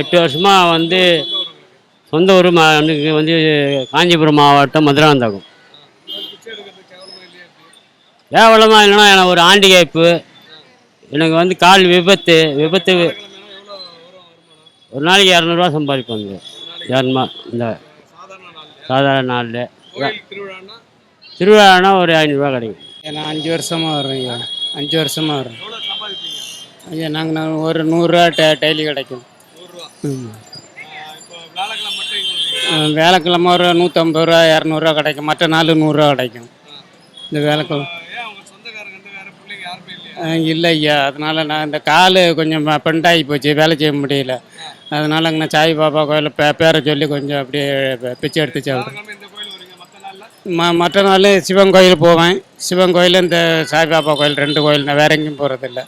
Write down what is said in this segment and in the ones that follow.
எட்டு வருஷமாக வந்து சொந்த ஊர் மா எனக்கு வந்து காஞ்சிபுரம் மாவட்டம் மதுராந்தகம். கேவலமாக இல்லைன்னா எனக்கு ஒரு ஆண்டிகைப்பு எனக்கு வந்து கால் விபத்து விபத்து ஒரு நாளைக்கு இரநூறுவா சம்பாதிப்பாங்க. இரநூறுவா இந்த சாதாரண நாளில். திருவிழானா ஒரு ஐநூறுரூவா கிடைக்கும். நான் அஞ்சு வருஷமாக வர்றேன் ஐயா. அஞ்சு வருஷமாக வர்றேன் ஐயா நாங்கள் ஒரு நூறுரூவா டெய்லி கிடைக்கும். வேலைக்கிழமை ஒரு நூற்றம்பது ரூபா இரநூறுவா கிடைக்கும். மற்ற நாள் நூறுரூவா கிடைக்கும். இந்த வேலைக்கிழமை. ஆ, இல்லை ஐயா. அதனால் நான் இந்த கால் கொஞ்சம் பெண்டாகி போச்சு. வேலை செய்ய முடியல. அதனால் அங்கே சாய் பாபா கோயிலில் பே பேரை சொல்லி கொஞ்சம் அப்படியே பிச்சை எடுத்து சாப்பிடுறேன் ம மற்ற நாள் சிவன் கோயில் போவேன். சிவன் கோயில் இந்த சாய்பாபா கோயில் ரெண்டு கோயில். நான் வேற எங்கேயும் போகிறதில்ல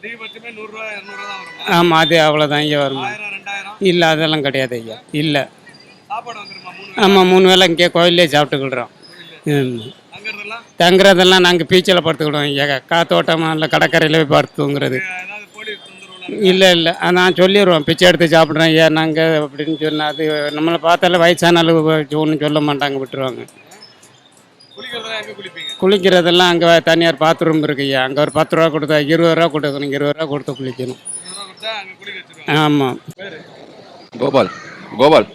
அதிகபட்சமே நூறுரூவா இரநூறுவா தான் வரும் ஆமாம் அது அவ்வளோதான் ஐயா வரும் ஆயிரம் ரெண்டாயிரம்? இல்லை அதெல்லாம் கிடையாது ஐயா. இல்லை. சாப்பாடு வந்துருமா மூணு ஆமாம் மூணு வேளை இங்கே கோயிலே சாப்பிட்டுக்கிடுறோம். அங்கிறதெல்லாம் தங்குறதெல்லாம்? நாங்கள் பீச்சில் படுத்துக்கிடுவோம் ஐயா. காத்தோட்டமாக இல்லை கடற்கரையில் போய் படுத்துங்கிறது. ஏதாவது போலீஸ் தொந்தரவுலாம் இல்லை இல்லை. நான் சொல்லிடுவோம் பிச்சை எடுத்து சாப்பிட்றேன் ஐயா. நாங்கள் அப்படின்னு சொன்னால் அது நம்மளை பார்த்தாலே வயசான ஒன்றும் சொல்ல மாட்டாங்க விட்டுருவாங்க. குளிக்கிறதெல்லாம் அங்கே தனியார் பாத்ரூம் இருக்கு ஐயா. அங்கே ஒரு பத்து ரூபா கொடுத்தா இருபது ரூபா கொடுக்கணும் இருபது ரூபா கொடுத்து குளிக்கணும். ஆமாம் கோபால். கோபால்.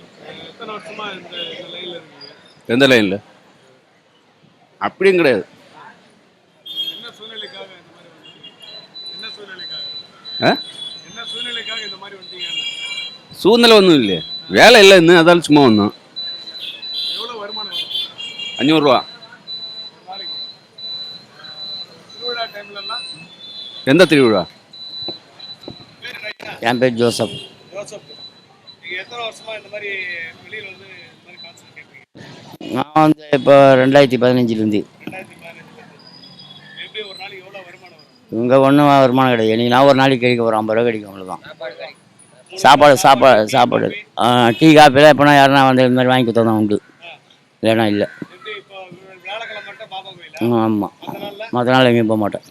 எந்த லைனில் அப்படியும் கிடையாது. ஆ? சூழ்நிலை ஒன்றும் இல்லையே. வேலை இல்லை இன்னும் அதால் சும்மா வந்தோம். அஞ்சூறுரூவா நாளைக்கு திருவிழா டைம்ல எல்லாம் எந்த திருவிழா? என் பேர் ஜோசப். ஜோசப். நீங்க எத்தனை வருஷமா இந்த மாதிரி வெளியில வந்து இந்த மாதிரி கான்செப்ட் கேட்பீங்க நான் வந்து இப்போ ரெண்டாயிரத்தி பதினஞ்சுலேருந்து. இங்கே ஒன்றும் வருமானம் கிடையாது. எனக்கு நான் ஒரு நாளைக்கு கிடைக்கும் ஒரு ஐம்பது ரூபா கிடைக்கும் அவ்வளோதான் சாப்பாடு சாப்பாடு சாப்பாடு ஆ, டீ காப்பிலாம் எப்போனா யாருனா வந்து இந்த மாதிரி வாங்கி கொடுத்தா தான் உண்டு. இல்லைனா இல்லை. ஆமாம் அதனால மற்ற நாள் எங்கேயும் போக மாட்டேன்.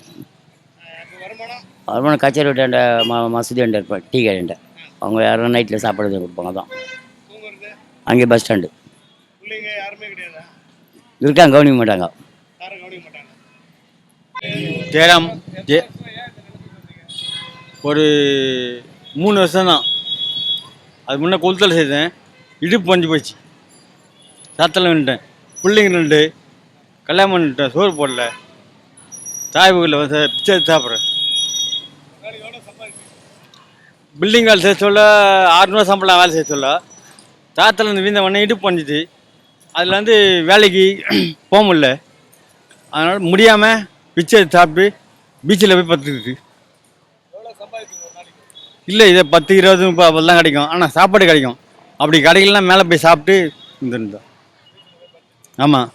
வருமானம் கச்சேரி விட்டாண்ட ம மசூதி அண்ட இருப்பேன் டீ கடைண்ட அவங்க யாரும் நைட்டில் சாப்பாடு கொடுப்பாங்க தான் அங்கே பஸ் ஸ்டாண்டு இருக்காங்க கவனிக்க மாட்டாங்க. ஜெயராம் ஜெய ஒரு மூணு வருஷம் தான் அது முன்னே கொளுத்தல் செய்தேன். இடுப்பு பஞ்சு போச்சு. சாத்தல நின்ட்டேன் பிள்ளைங்க நின்று கல்யாணம் பண்ணிட்டேன் சோறு போடல. தாய் வீட்டில் வந்து பிச்சை சாப்பிட்றேன். பில்டிங் வேலை செய்ய சொல்ல ஆறுநூறு சம்பளம் வேலை செய்ய சொல்ல. தாத்தில் இருந்து வீந்த உடனே இடுப்பு பண்ணிச்சு அதில் வந்து வேலைக்கு போக முடியல. அதனால் முடியாமல் பிச்சை சாப்பிட்டு பீச்சில் போய் பத்துக்கிட்டு இல்லை இதை பத்து இருபது முப்பது தான் கிடைக்கும். ஆனால் சாப்பாடு கிடைக்கும். அப்படி கிடைக்கலாம் மேலே போய் சாப்பிட்டு இருந்திருந்தோம். ஆமாம்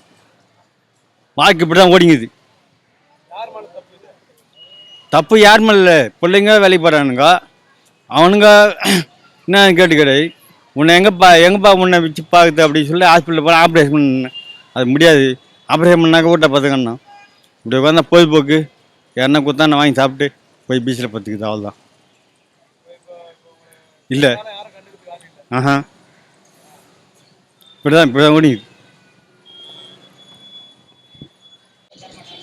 வாழ்க்கை இப்படி தான் ஓடிங்குது. தப்பு யார் மேல இல்லை. பிள்ளைங்க வேலைக்கு போகிறானுங்க அவனுங்க என்ன கேட்டு கிடையாது உன்னை எங்கப்பா எங்கப்பா உன்னை வச்சு பார்க்குது அப்படின்னு சொல்லி ஹாஸ்பிட்டலில் போனால் ஆப்ரேஷன் பண்ணேன் அது முடியாது. ஆப்ரேஷன் பண்ணாக்க வீட்டை பார்த்துக்கண்ணா இப்படி உட்காந்தா பொழுதுபோக்கு யாருன்னா கொடுத்தா நான் வாங்கி சாப்பிட்டு போய் பீச்சில் பார்த்துக்குது அவ்வளோதான் இல்லை. ஆஹா. இப்படி தான் இப்படி தான் ஓடிக்குது.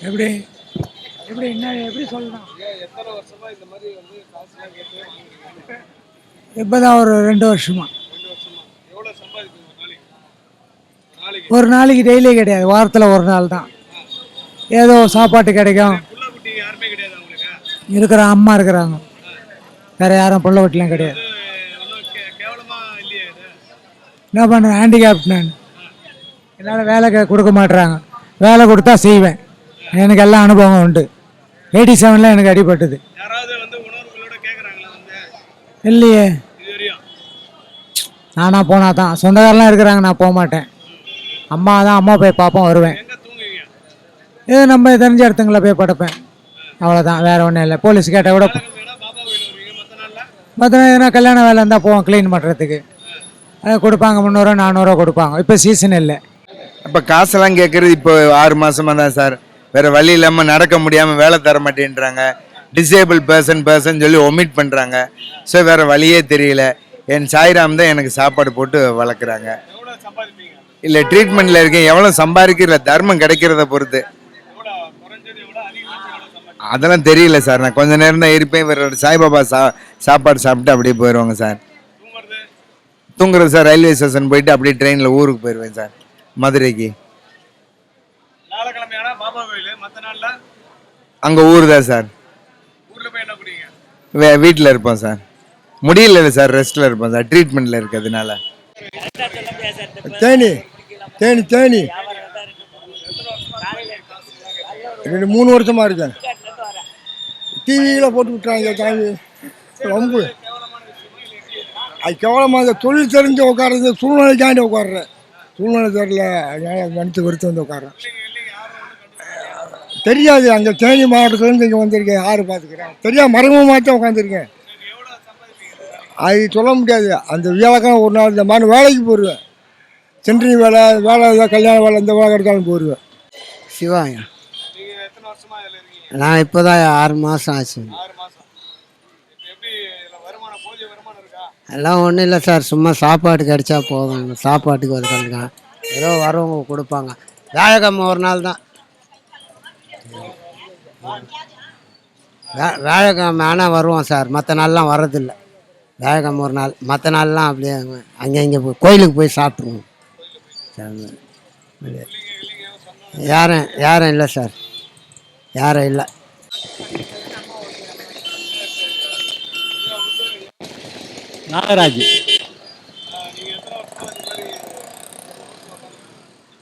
எப்படி? எப்படி என்ன எப்படி சொல்லலாம் வாங்குறீங்க? இப்போதான் ஒரு ரெண்டு வருஷமா. ஒரு நாளைக்கு? டெய்லி கிடையாது. வாரத்தில் ஒரு நாள் தான். ஏதோ சாப்பாட்டு கிடைக்கும். இருக்கிற அம்மா இருக்கிறாங்க. வேற யாரும் பிள்ளை வீட்டிலையும் கிடையாது. என்ன பண்ணுறேன் ஹேண்டிகேப்ட் நான் என்னால் வேலை கொடுக்க மாட்றாங்க. வேலை கொடுத்தா செய்வேன். எனக்கு எல்லாம் அனுபவம் உண்டு. எயிட்டி செவனில் எனக்கு அடிபட்டது. யாராவது வந்து உணர்வுகளோட கேட்குறாங்களா வந்து? இல்லையே. நானாக போனால் தான். சொந்தக்காரெலாம் இருக்கிறாங்க நான் போக மாட்டேன். அம்மா தான் அம்மா போய் பார்ப்போம் வருவேன். எங்க தூங்குவீங்க? இது நம்ம தெரிஞ்ச இடத்துங்கள போய் படுப்பேன். அவ்வளோதான் வேற ஒன்றும் இல்லை. போலீஸ் கேட்டால் கூட மற்ற எதனா கல்யாண வேலை இருந்தால் போவோம் க்ளீன் பண்ணுறதுக்கு அது கொடுப்பாங்க முந்நூறுவா நானூறுவா கொடுப்பாங்க. இப்போ சீசன் இல்லை. இப்போ காசெல்லாம் கேட்குறது இப்போ ஆறு மாசமா தான் சார். வேறு வழி இல்லாமல் நடக்க முடியாமல் வேலை தர மாட்டேன்றாங்க. டிசேபிள் பர்சன் பர்சன் சொல்லி ஒமிட் பண்ணுறாங்க ஸோ வேறு வழியே தெரியல. என் சாய்ராம் தான் எனக்கு சாப்பாடு போட்டு வளர்க்குறாங்க. இல்லை ட்ரீட்மெண்ட்டில் இருக்கேன். எவ்வளோ சம்பாதிக்கிற தர்மம் கிடைக்கிறத பொறுத்து. அதெல்லாம் தெரியல சார். நான் கொஞ்ச நேரம் தான் இருப்பேன். இவரோட சாய்பாபா சா சாப்பாடு சாப்பிட்டு அப்படியே போயிடுவாங்க சார். தூங்குறது தூங்குறது சார். ரயில்வே ஸ்டேஷன் போயிட்டு அப்படியே ட்ரெயினில் ஊருக்கு போயிடுவேன் சார். மதுரைக்கு நாளைக்கிழமையானா பாபா கோயில் மற்ற நாளில் அங்கே ஊர் தான் சார். ஊரில் போய் என்ன பண்ணுவீங்க வே வீட்டில் இருப்போம் சார். முடியல சார் ரெஸ்ட்டில் இருப்போம் சார் ட்ரீட்மெண்ட்டில் இருக்கிறதுனால. தேனி தேனி தேனி. ரெண்டு மூணு வருஷமா இருக்கேன். டிவியில் போட்டு விட்டுறாங்க சாமி. ரொம்ப அது கேவலமாக இந்த தொழில் தெரிஞ்சு உட்கார்றது சூழ்நிலைக்காண்டி உட்காடுறேன் சூழ்நிலை தெரியல அதனால மனசு வெறுத்து வந்து உட்காடுறேன் தெரியாது அங்கே தேனி மாவட்டத்துலேருந்து இங்கே வந்திருக்கேன். யார் பார்த்துக்கிறேன்? தெரியாது மறைமுகமாக தான் உட்காந்துருக்கேன் அது சொல்ல முடியாது. அந்த வியாழக்கிழமை ஒரு நாள் இந்த மாதிரி வேலைக்கு போயிடுவேன் சென்ட்ரிங் வேலை வேலை ஏதாவது கல்யாண வேலை இந்த வேலை எடுத்தாலும் போயிடுவேன் சிவாங்க நான் இப்போ தான் ஆறு மாதம் ஆச்சு எல்லாம் ஒன்றும் இல்லை சார். சும்மா சாப்பாடு கிடைச்சா போதும். சாப்பாட்டுக்கு உதவிக்காங்க ஏதோ வரவங்க கொடுப்பாங்க. வியாழக்கிழமை ஒரு நாள் தான். வியாழக்கிழமை ஆனால் வருவோம் சார். மற்ற நாள்லாம் வர்றதில்ல. வியாழக்கிழமை ஒரு நாள் மற்ற நாள்லாம் அப்படியே அங்கே இங்கே போய் கோயிலுக்கு போய் சாப்பிட்ருவோம் யாரும் யாரும் இல்லை சார். யாரும் இல்லை. நாகராஜ்.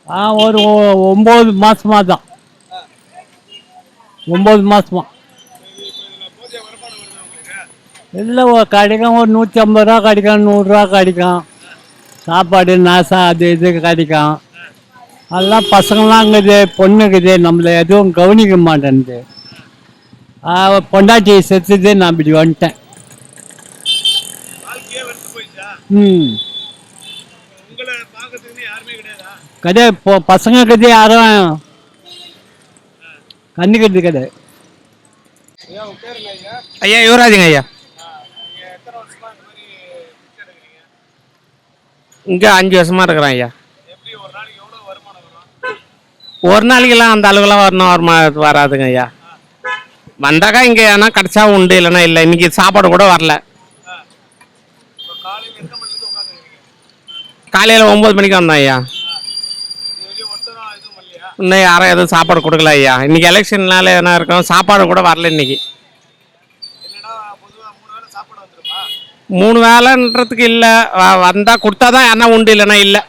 ஆ ஒரு ஒ- ஒம்பது மாதமாக தான். ஒம்பது மாசமா. இல்லை கிடைக்கும். ஒரு நூற்றி ஐம்பது ரூபா கிடைக்கும் நூறுரூவா கிடைக்கும். சாப்பாடு நாசம் அது இது கிடைக்கும். அதெல்லாம் பசங்களாம் இருக்குது பொண்ணுக்குது நம்மளை எதுவும் கவனிக்க மாட்டேன்து பொண்டாட்டி செத்துது நான் இப்படி வந்துட்டேன். ம். கிடையாதா? பசங்க கிடையாது யாரும் உங்க பேர் என்ன ஐயா? யுவராஜுங்க ஐயா. நீங்கள் எத்தனை வருஷமா இந்த மாதிரி பிச்சை எடுக்கிறீங்க? இங்கே அஞ்சு வருஷமா இருக்கிறேன் ஐயா. ஒரு நாளைக்கெல்லாம் அந்த அளவுக்குலாம் வரணும் வருமா வராதுங்க ஐயா. வந்தாக்கா இங்கே ஏன்னா கிடச்சா உண்டு இல்லைன்னா இல்லை. இன்னைக்கு சாப்பாடு கூட வரல. காலையில் ஒம்பது மணிக்கு வந்தோம் ஐயா இது வரையும் ஒருத்தரும் எதுவும் இல்லையா இன்னும் யாரும் எதுவும் சாப்பாடு கொடுக்கல ஐயா. இன்னைக்கு எலெக்ஷன்னால என்ன இருக்கும்? சாப்பாடு கூட வரல இன்னைக்கு. மூணு வேலைன்றதுக்கு இல்லை. வந்தால் கொடுத்தா தான் என்ன உண்டு இல்லைன்னா இல்லை.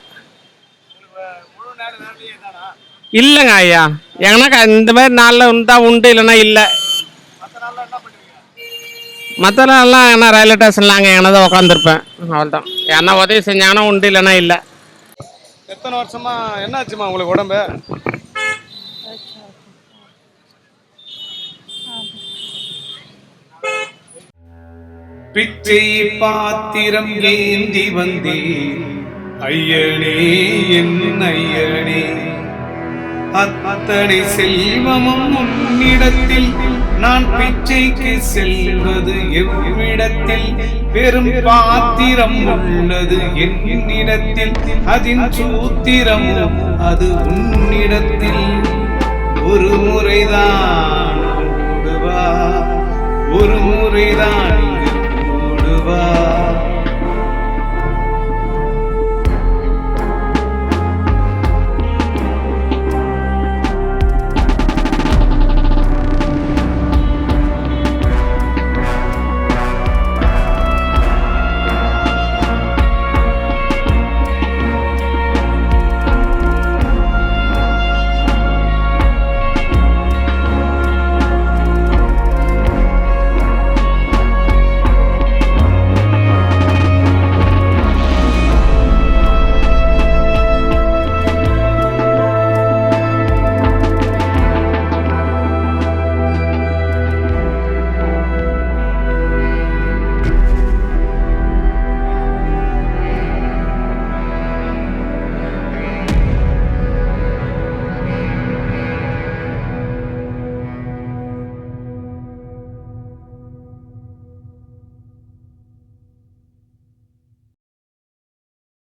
இல்லைங்க ஐயா. எங்கன்னா இந்த மாதிரி நாளில் இருந்தால் உண்டு இல்லைன்னா இல்லை. மற்ற நாள்லாம் என்ன ரயில்வே ஸ்டேஷனில் அங்கே எங்கன்னா தான் உட்காந்துருப்பேன் அவ்வளோதான் என்ன உதவி செஞ்சாங்கன்னா உண்டு இல்லைன்னா இல்லை. எத்தனை வருஷமா என்னாச்சுமா உங்களுக்கு உடம்பு? பிச்சை பாத்திரம் ஏந்தி வந்தேன். ஐயனே என் ஐயனே. அத்தனை செல்வமும் உன்னிடத்தில். நான் பிச்சைக்கு செல்வது எவ்விடத்தில்? பெரும் பாத்திரம் உள்ளது என்னிடத்தில். அதின் சூத்திரம் அது உன்னிடத்தில். ஒரு முறைதான் ஒரு முறைதான்